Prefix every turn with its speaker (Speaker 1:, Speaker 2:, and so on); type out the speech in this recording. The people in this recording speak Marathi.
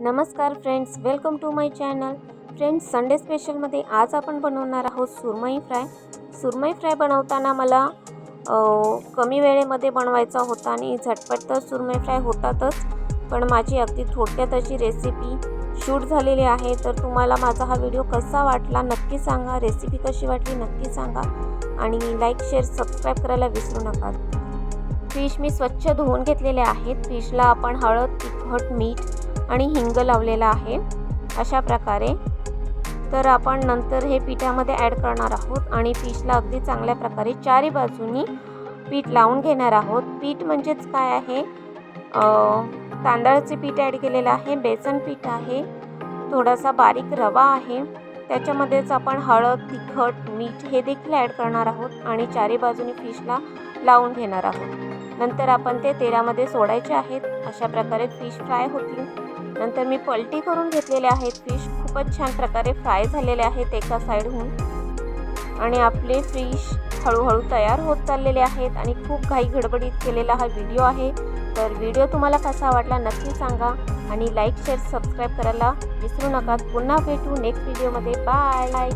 Speaker 1: नमस्कार friends welcome to my channel friends Sunday स्पेशलमध्ये आज आपण बनवणार आहोत सुरमई फ्राय सुरमई फ्राय बनवताना मला कमी वेळेमध्ये बनवायचा होता आणि झटपट तर सुरमई फ्राय होतातच. पण माझी अगदी थोडक्यात अशी रेसिपी शूट झालेली आहे. तर तुम्हाला माझा हा व्हिडिओ कसा वाटला नक्की सांगा. रेसिपी कशी वाटली नक्की सांगा. आणि लाईक शेअर सबस्क्राईब करायला विसरू नका. फिश मी स्वच्छ धुवून घेतलेले आहेत. फिशला आपण हळद तिखट मीठ आणि हिंग लावलेला आहे. अशा प्रकारे. तर आपण नंतर हे पिठामध्ये ॲड करणार आहोत आणि फिशला अगदी चांगल्या प्रकारे चारी बाजूनी पीठ लावून घेणार आहोत. पीठ म्हणजेच काय आहे? तांदळाचे पीठ ॲड केलेलं आहे. बेसन पीठ आहे. थोडासा बारीक रवा आहे. त्याच्यामध्येच आपण हळद तिखट मीठ हे देखील ॲड करणार आहोत आणि चारी बाजूनी फिशला लावून घेणार आहोत. नंतर आपण ते तेलामध्ये सोडायचे आहेत. अशा प्रकारे फिश फ्राय होतील. नंतर मी पलटी करून घेतलेले आहेत फिश खूपच छान प्रकारे फ्राय झालेले आहेत एका साईडहून आणि आपले फिश हळूहळू तयार होत चाललेले आहेत. आणि खूप घाई गडबडीत केलेला हा व्हिडिओ आहे. तर व्हिडिओ तुम्हाला कसा वाटला नक्की सांगा. आणि लाईक शेअर सबस्क्राईब करायला विसरू नका. पुन्हा भेटू नेक्स्ट व्हिडिओमध्ये बाय बाय